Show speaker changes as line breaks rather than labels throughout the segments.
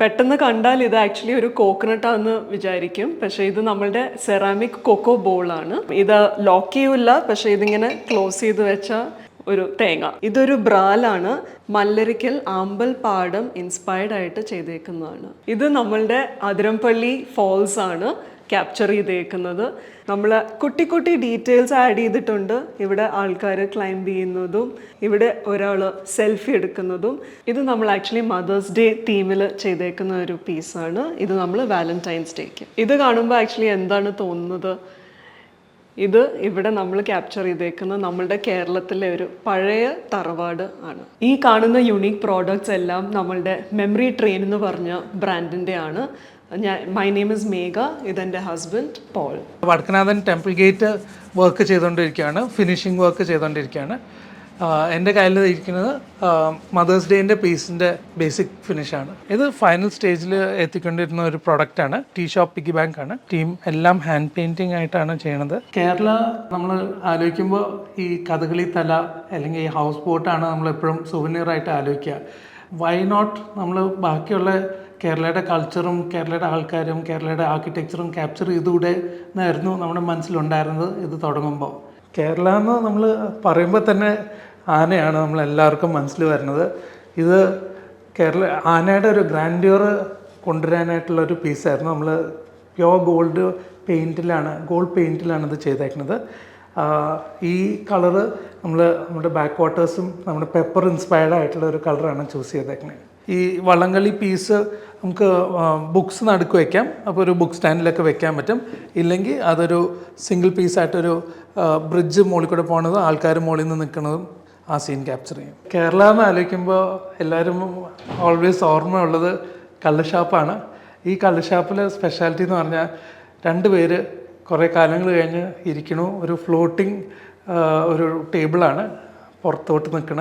പെട്ടെന്ന് കണ്ടാൽ ഇത് ആക്ച്വലി ഒരു കോക്കനട്ട് ആണെന്ന് വിചാരിക്കും. പക്ഷേ ഇത് നമ്മളുടെ സെറാമിക് കൊക്കോ ബോളാണ് ഇത് ലോക്ക് ചെയ്യൂല പക്ഷേ ഇതിങ്ങനെ ക്ലോസ് ചെയ്ത് വെച്ച ഒരു തേങ്ങ. ഇതൊരു ബ്രാലാണ് മല്ലരിക്കൽ ആമ്പൽ പാടം ഇൻസ്പയർഡ് ആയിട്ട് ചെയ്തേക്കുന്നതാണ്. ഇത് നമ്മളുടെ അതിരമ്പള്ളി ഫോൾസ് ആണ്. ക്യാപ്ചർ ചെയ്തേക്കുന്നത്. നമ്മൾ കുട്ടി കുട്ടി ഡീറ്റെയിൽസ് ആഡ് ചെയ്തിട്ടുണ്ട്. ഇവിടെ ആൾക്കാർ ക്ലൈംബ് ചെയ്യുന്നതും ഇവിടെ ഒരാൾ സെൽഫി എടുക്കുന്നതും. ഇത് നമ്മൾ ആക്ച്വലി മദേഴ്സ് ഡേ തീമിൽ ചെയ്തേക്കുന്ന ഒരു പീസാണ് ഇത് നമ്മൾ വാലന്റൈൻസ് ഡേക്ക് ഇത് കാണുമ്പോൾ ആക്ച്വലി എന്താണ് തോന്നുന്നത്? ഇത് ഇവിടെ നമ്മൾ ക്യാപ്ചർ ചെയ്തേക്കുന്ന നമ്മളുടെ കേരളത്തിലെ ഒരു പഴയ തറവാട് ആണ്. ഈ കാണുന്ന യുണീക്ക് പ്രോഡക്റ്റ്സ് എല്ലാം നമ്മളുടെ മെമ്മറി ട്രെയിൻ എന്ന് പറഞ്ഞ ബ്രാൻഡിന്റെ ആണ്. ഞാൻ മൈ നെയിം ഇസ് മേഘ ഇതെന്റെ husband Paul
Vadakkunnathan temple gate work ചെയ്തുകൊണ്ടിരിക്കുകയാണ് ഫിനിഷിംഗ് വർക്ക് ചെയ്തുകൊണ്ടിരിക്കുകയാണ് എന്റെ കയ്യിൽ ഇരിക്കുന്നത് മദേഴ്സ് ഡേന്റെ പീസിന്റെ ബേസിക് ഫിനിഷാണ് ഇത് ഫൈനൽ സ്റ്റേജിൽ എത്തിക്കൊണ്ടിരുന്ന ഒരു പ്രൊഡക്റ്റാണ് ടീ ഷോപ്പ് പിഗി ബാങ്ക് ആണ്. ടീം എല്ലാം ഹാൻഡ് പെയിന്റിംഗ് ആയിട്ടാണ് ചെയ്യണത്. കേരള നമ്മൾ ആലോചിക്കുമ്പോൾ ഈ കഥകളി തല അല്ലെങ്കിൽ ഈ ഹൗസ് ബോട്ടാണ് നമ്മൾ എപ്പോഴും സുവനീർ ആയിട്ട് ആലോചിക്കുക. വൈ നോട്ട് നമ്മൾ ബാക്കിയുള്ള കേരളയുടെ കൾച്ചറും കേരളയുടെ ആൾക്കാരും കേരളയുടെ ആർക്കിടെക്ചറും ക്യാപ്ചർ ചെയ്തുകൂടെ എന്നായിരുന്നു നമ്മുടെ മനസ്സിലുണ്ടായിരുന്നത് ഇത് തുടങ്ങുമ്പോൾ. കേരള എന്ന് നമ്മൾ പറയുമ്പോൾ തന്നെ ആനയാണ് നമ്മൾ എല്ലാവർക്കും മനസ്സിൽ വരുന്നത്. ഇത് കേരള ആനയുടെ ഒരു ഗ്രാൻഡ്യൂർ കൊണ്ടുവരാനായിട്ടുള്ള ഒരു പീസായിരുന്നു നമ്മൾ പ്യോർ ഗോൾഡ് പെയിന്റിലാണ് ഗോൾഡ് പെയിന്റിലാണ് ഇത് ചെയ്തേക്കുന്നത്. ഈ കളറ് നമ്മൾ നമ്മുടെ ബാക്ക് വാട്ടേഴ്സും നമ്മുടെ പെപ്പർ ഇൻസ്പയർഡ് ആയിട്ടുള്ള ഒരു കളറാണ് ചൂസ് ചെയ്തേക്കുന്നത്. ഈ വള്ളംകളി പീസ് നമുക്ക് ബുക്സ് നടുക്ക് വയ്ക്കാം അപ്പോൾ ഒരു ബുക്ക് സ്റ്റാൻഡിലൊക്കെ വെക്കാൻ പറ്റും. ഇല്ലെങ്കിൽ അതൊരു സിംഗിൾ പീസായിട്ടൊരു ബ്രിഡ്ജ് മുകളിൽ കൂടെ പോകുന്നത് ആൾക്കാർ മുകളിൽ നിന്ന് നിൽക്കുന്നതും ആ സീൻ ക്യാപ്ചർ ചെയ്യും. കേരള എന്ന് ആലോചിക്കുമ്പോൾ എല്ലാവരും ഓൾവേസ് ഓർമ്മയുള്ളത് കള്ളുഷാപ്പാണ് ഈ കള്ളുഷാപ്പിലെ സ്പെഷ്യാലിറ്റി എന്ന് പറഞ്ഞാൽ രണ്ട് പേര് കുറേ കാലങ്ങൾ കഴിഞ്ഞ് ഇരിക്കണു ഒരു ഫ്ലോട്ടിംഗ് ഒരു ടേബിളാണ് പുറത്തോട്ട് നിൽക്കണ.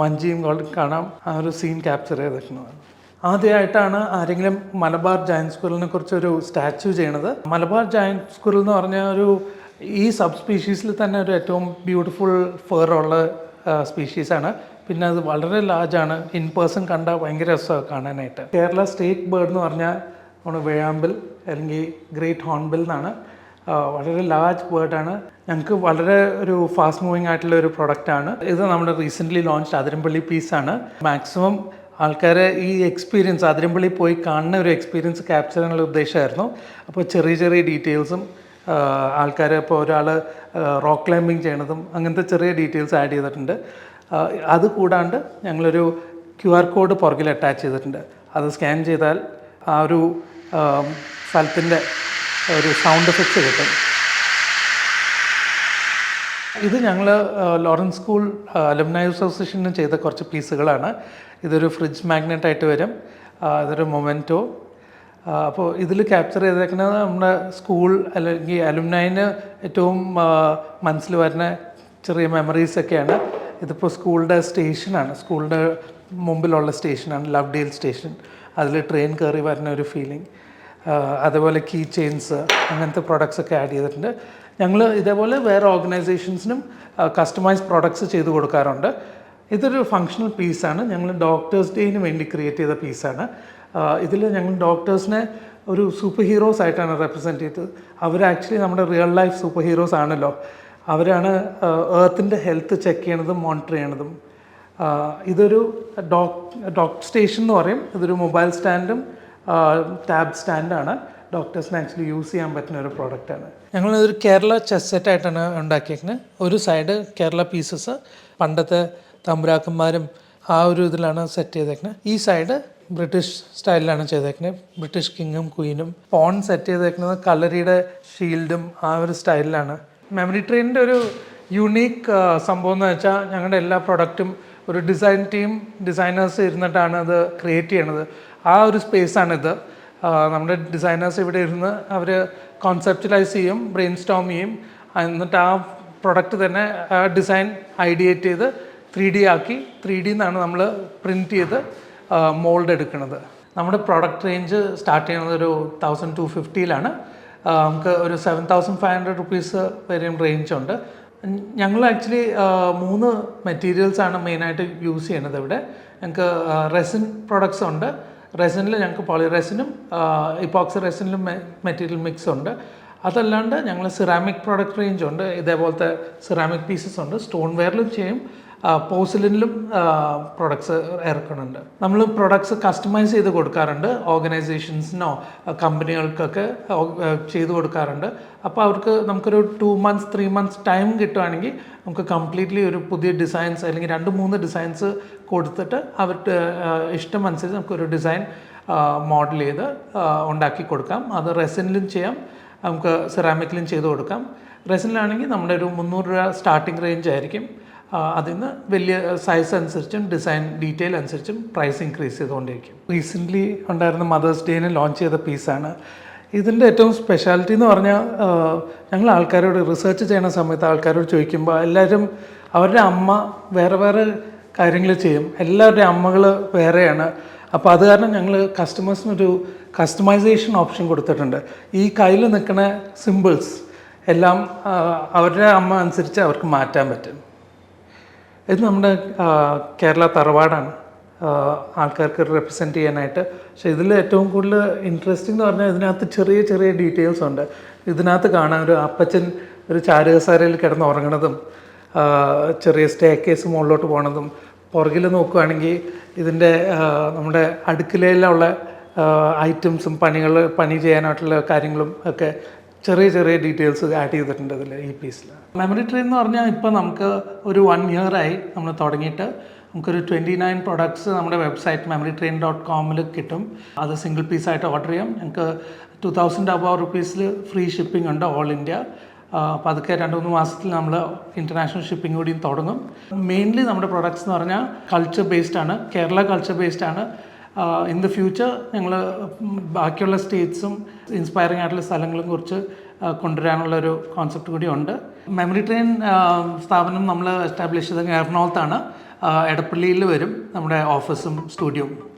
വഞ്ചിയും കാണാം ആ ഒരു സീൻ ക്യാപ്ചർ ചെയ്തിട്ടുണ്ട് ആദ്യമായിട്ടാണ് ആരെങ്കിലും മലബാർ ജയൻ സ്ക്വറിനെ കുറിച്ച് ഒരു സ്റ്റാച്യു ചെയ്യണത്. മലബാർ ജയൻ സ്ക്വറിൽ എന്ന് പറഞ്ഞ ഒരു ഈ സബ് സ്പീഷീസിൽ തന്നെ ഒരു ഏറ്റവും ബ്യൂട്ടിഫുൾ ഫെയർ ഉള്ള സ്പീഷീസാണ് പിന്നെ അത് വളരെ ലാർജ് ആണ്. ഇൻ പേഴ്സൺ കണ്ടാൽ ഭയങ്കര രസമാണ് കാണാനായിട്ട്. കേരള സ്റ്റേറ്റ് ബേർഡ് എന്ന് പറഞ്ഞാൽ നമ്മൾ വേഴാമ്പിൽ അല്ലെങ്കിൽ ഗ്രേറ്റ് ഹോൺബിൽ എന്നാണ്. വളരെ ലാർജ് ബേർഡാണ് ഞങ്ങൾക്ക് വളരെ ഒരു ഫാസ്റ്റ് മൂവിങ് ആയിട്ടുള്ള ഒരു പ്രൊഡക്റ്റാണ് ഇത് നമ്മുടെ റീസെന്റ്ലി ലോഞ്ച് അതിരമ്പള്ളി ആണ്. മാക്സിമം ആൾക്കാരെ ഈ എക്സ്പീരിയൻസ് അതിരമ്പള്ളി പോയി കാണുന്ന ഒരു എക്സ്പീരിയൻസ് ക്യാപ്ചർ ചെയ്യാനുള്ള ഉദ്ദേശമായിരുന്നു. അപ്പോൾ ചെറിയ ചെറിയ ഡീറ്റെയിൽസും ആൾക്കാർ ഇപ്പോൾ ഒരാൾ റോക്ക് ക്ലൈമ്പിങ് ചെയ്യണതും അങ്ങനത്തെ ചെറിയ ഡീറ്റെയിൽസ് ആഡ് ചെയ്തിട്ടുണ്ട്. അത് കൂടാണ്ട് ഞങ്ങളൊരു ക്യു ആർ കോഡ് പുറകിൽ അറ്റാച്ച് ചെയ്തിട്ടുണ്ട്. അത് സ്കാൻ ചെയ്താൽ ആ ഒരു സ്ഥലത്തിന്റെ ഒരു സൗണ്ട് എഫക്ട്സ് കിട്ടും. ഇത് ഞങ്ങൾ ലോറൻസ് സ്കൂൾ അലുമിനായി അസോസിയേഷന് ചെയ്ത കുറച്ച് പീസുകളാണ്. ഇതൊരു ഫ്രിഡ്ജ് മാഗ്നറ്റ് ആയിട്ട് വരും. ഇതൊരു മൊമെന്റോ അപ്പോൾ ഇതിൽ ക്യാപ്ചർ ചെയ്തേക്കുന്നത് നമ്മുടെ സ്കൂൾ അല്ലെങ്കിൽ അലുമിനൈന് ഏറ്റവും മനസ്സിൽ വരുന്ന ചെറിയ മെമ്മറീസ് ഒക്കെയാണ്. ഇതിപ്പോൾ സ്കൂളിന്റെ സ്റ്റേഷനാണ് സ്കൂളിന്റെ മുമ്പിലുള്ള സ്റ്റേഷനാണ് ലവ് ഡെയിൽ സ്റ്റേഷൻ അതിൽ ട്രെയിൻ കയറി വരുന്ന ഒരു ഫീലിംഗ് അതേപോലെ കീ ചെയിൻസ് അങ്ങനത്തെ പ്രോഡക്റ്റ്സ് ഒക്കെ ആഡ് ചെയ്തിട്ടുണ്ട്. ഞങ്ങൾ ഇതേപോലെ വേറെ ഓർഗനൈസേഷൻസിനും കസ്റ്റമൈസ് പ്രോഡക്റ്റ്സ് ചെയ്തു കൊടുക്കാറുണ്ട്. ഇതൊരു ഫങ്ഷണൽ പീസാണ് ഞങ്ങൾ ഡോക്ടേഴ്സ് ഡേയിന് വേണ്ടി ക്രിയേറ്റ് ചെയ്ത പീസാണ് ഇതിൽ ഞങ്ങൾ ഡോക്ടേഴ്സിനെ ഒരു സൂപ്പർ ഹീറോസ് ആയിട്ടാണ് റെപ്രസെന്റ് ചെയ്തത്. അവർ ആക്ച്വലി നമ്മുടെ റിയൽ ലൈഫ് സൂപ്പർ ഹീറോസ് ആണല്ലോ. അവരാണ് ഏർത്തിന്റെ ഹെൽത്ത് ചെക്ക് ചെയ്യണതും മോണിറ്റർ ചെയ്യണതും. ഇതൊരു ഡോക് ഡോക്ടർ സ്റ്റേഷൻ എന്ന് പറയും. ഇതൊരു മൊബൈൽ സ്റ്റാൻഡും ടാബ് സ്റ്റാൻഡാണ് ഡോക്ടേഴ്സിന് ആക്ച്വലി യൂസ് ചെയ്യാൻ പറ്റുന്ന ഒരു പ്രോഡക്റ്റാണ് ഞങ്ങൾ ഒരു കേരള ചെസ് സെറ്റായിട്ടാണ് ഉണ്ടാക്കിയേക്കുന്നത് ഒരു സൈഡ് കേരള പീസസ് പണ്ടത്തെ തമ്പുരാക്കന്മാരും ആ ഒരു ഇതിലാണ് സെറ്റ് ചെയ്തേക്കുന്നത് ഈ സൈഡ് ബ്രിട്ടീഷ് സ്റ്റൈലിലാണ് ചെയ്തേക്കുന്നത് ബ്രിട്ടീഷ് കിങ്ങും ക്വീനും പോൺ സെറ്റ് ചെയ്തേക്കുന്നത് കളരിയുടെ ഷീൽഡും ആ ഒരു സ്റ്റൈലിലാണ് മെമ്മറി ട്രെയിനിന്റെ ഒരു യുണീക്ക് സംഭവം എന്ന് വെച്ചാൽ ഞങ്ങളുടെ എല്ലാ പ്രൊഡക്റ്റും ഒരു ഡിസൈൻ ടീം ഡിസൈനേഴ്സ് ഇരുന്നിട്ടാണ് അത് ക്രിയേറ്റ് ചെയ്യണത്. ആ ഒരു സ്പേസാണിത് നമ്മുടെ ഡിസൈനേഴ്സ് ഇവിടെ ഇരുന്ന് അവർ കോൺസെപ്റ്റലൈസ് ചെയ്യും ബ്രെയിൻ സ്റ്റോം ചെയ്യും എന്നിട്ട് ആ പ്രൊഡക്റ്റ് തന്നെ ഡിസൈൻ ഐഡിയേറ്റ് ചെയ്ത് ത്രീ ഡി ആക്കി ത്രീ ഡി എന്നാണ് നമ്മൾ പ്രിന്റ് ചെയ്ത് മോൾഡ് എടുക്കുന്നത്. നമ്മുടെ പ്രൊഡക്റ്റ് റേഞ്ച് സ്റ്റാർട്ട് ചെയ്യുന്നത് ഒരു തൗസൻഡ് ടു ഫിഫ്റ്റിയിലാണ് നമുക്ക് ഒരു seven thousand five hundred rupees വരെയും റേഞ്ച് ഉണ്ട്. ഞങ്ങൾ ആക്ച്വലി മൂന്ന് മെറ്റീരിയൽസാണ് മെയിനായിട്ട് യൂസ് ചെയ്യുന്നത് ഇവിടെ. ഞങ്ങൾക്ക് റെസിൻ പ്രൊഡക്ട്സ് ഉണ്ട്. റെസിനിൽ ഞങ്ങൾക്ക് പോളി റെസിനും ഇപ്പോക്സി റെസിനിലും മെറ്റീരിയൽ മിക്സ് ഉണ്ട്. അതല്ലാണ്ട് ഞങ്ങൾ സിറാമിക് പ്രോഡക്റ്റ് റേഞ്ച് ഉണ്ട്. ഇതേപോലത്തെ സിറാമിക് പീസസ് ഉണ്ട്. സ്റ്റോൺ വെയറിലും ചെയ്യും. പോസിലിനിലും പ്രൊഡക്ട്സ് ഇറക്കുന്നുണ്ട്. നമ്മൾ പ്രൊഡക്ട്സ് കസ്റ്റമൈസ് ചെയ്ത് കൊടുക്കാറുണ്ട്. ഓർഗനൈസേഷൻസിനോ കമ്പനികൾക്കൊക്കെ ചെയ്തു കൊടുക്കാറുണ്ട്. അപ്പോൾ അവർക്ക് നമുക്കൊരു two months three months time കിട്ടുവാണെങ്കിൽ നമുക്ക് കംപ്ലീറ്റ്ലി ഒരു പുതിയ ഡിസൈൻസ് അല്ലെങ്കിൽ രണ്ട് മൂന്ന് ഡിസൈൻസ് കൊടുത്തിട്ട് അവർക്ക് ഇഷ്ടം അനുസരിച്ച് നമുക്കൊരു ഡിസൈൻ മോഡൽ ചെയ്ത് ഉണ്ടാക്കി കൊടുക്കാം. അത് റെസിനിലും ചെയ്യാം. നമുക്ക് സെറാമിക്കിലും ചെയ്ത് കൊടുക്കാം. റെസിനിലാണെങ്കിൽ നമ്മുടെ ഒരു മുന്നൂറ് രൂപ സ്റ്റാർട്ടിംഗ് റേഞ്ച് ആയിരിക്കും. ആ, നിന്ന് വലിയ സൈസ് അനുസരിച്ചും ഡിസൈൻ ഡീറ്റെയിൽ അനുസരിച്ചും പ്രൈസ് ഇൻക്രീസ് ചെയ്തുകൊണ്ടിരിക്കും. റീസെന്റ്ലി ഉണ്ടായിരുന്ന മദേഴ്സ് ഡേന് ലോഞ്ച് ചെയ്ത പീസാണ് ഇതിന്റെ ഏറ്റവും സ്പെഷ്യാലിറ്റി എന്ന് പറഞ്ഞാൽ ഞങ്ങൾ ആൾക്കാരോട് റിസർച്ച് ചെയ്യുന്ന സമയത്ത് ആൾക്കാരോട് ചോദിക്കുമ്പോൾ എല്ലാവരും അവരുടെ അമ്മ വേറെ വേറെ കാര്യങ്ങൾ ചെയ്യും. എല്ലാവരുടെയും അമ്മകൾ വേറെയാണ്. അപ്പോൾ അത് കാരണം ഞങ്ങൾ കസ്റ്റമേഴ്സിനൊരു കസ്റ്റമൈസേഷൻ ഓപ്ഷൻ കൊടുത്തിട്ടുണ്ട്. ഈ കയ്യിൽ നിൽക്കുന്ന സിമ്പിൾസ് എല്ലാം അവരുടെ അമ്മ അനുസരിച്ച് അവർക്ക് മാറ്റാൻ പറ്റും. ഇത് നമ്മുടെ കേരള തറവാടാണ്. ആൾക്കാർക്ക് റെപ്രസെന്റ് ചെയ്യാനായിട്ട്. പക്ഷേ ഇതിൽ ഏറ്റവും കൂടുതൽ ഇൻട്രസ്റ്റിംഗ് എന്ന് പറഞ്ഞാൽ ഇതിനകത്ത് ചെറിയ ചെറിയ ഡീറ്റെയിൽസ് ഉണ്ട്. ഇതിനകത്ത് കാണാൻ ഒരു അപ്പച്ചൻ ഒരു ചാരുകസാരയിൽ കിടന്ന് ഉറങ്ങണതും ചെറിയ സ്റ്റേ കേസ് മുകളിലോട്ട് പോണതും. പുറകിൽ നോക്കുകയാണെങ്കിൽ ഇതിന്റെ നമ്മുടെ അടുക്കളയിലുള്ള ഐറ്റംസും പണികൾ പണി ചെയ്യാനായിട്ടുള്ള കാര്യങ്ങളും ഒക്കെ ചെറിയ ചെറിയ ഡീറ്റെയിൽസ് ആഡ് ചെയ്തിട്ടുണ്ട് അതിൽ ഈ പീസിൽ മെമ്മറി ട്രീ എന്ന് പറഞ്ഞാൽ ഇപ്പോൾ നമുക്ക് ഒരു വൺ ആയി നമ്മൾ തുടങ്ങിയിട്ട് നമുക്കൊരു ട്വന്റി നയൻ പ്രൊഡക്ട്സ് നമ്മുടെ വെബ്സൈറ്റ് മെമ്മറി ട്രെയിൻ ഡോട്ട് കോമിൽ കിട്ടും. അത് സിംഗിൾ പീസായിട്ട് ഓർഡർ ചെയ്യാം. ഞങ്ങൾക്ക് ടു തൗസൻഡ് അബവ് റുപ്പീസിൽ ഫ്രീ ഷിപ്പിംഗ് ഉണ്ട് ഓൾ ഇന്ത്യ അപ്പോൾ അതൊക്കെ രണ്ട് മൂന്ന് മാസത്തിൽ നമ്മൾ ഇന്റർനാഷണൽ ഷിപ്പിംഗ് കൂടിയും തുടങ്ങും. മെയിൻലി നമ്മുടെ പ്രൊഡക്ട്സ് എന്ന് പറഞ്ഞാൽ കൾച്ചർ ബേസ്ഡ് ആണ്. കേരള കൾച്ചർ ബേസ്ഡ് ആണ്. ഇൻ ദ ഫ്യൂച്ചർ ഞങ്ങൾ ബാക്കിയുള്ള സ്റ്റേറ്റ്സും ഇൻസ്പയറിംഗ് ആയിട്ടുള്ള സ്ഥലങ്ങളും കുറിച്ച് കൊണ്ടുവരാനുള്ള ഒരു കോൺസെപ്റ്റ് കൂടി ഉണ്ട്. മെമ്മറി ട്രെയിൻ സ്ഥാപനം നമ്മൾ എസ്റ്റാബ്ലിഷ് ചെയ്തത് എറണാകുളത്താണ്. എടപ്പള്ളിയിൽ വരും. നമ്മുടെ ഓഫീസും സ്റ്റുഡിയോയും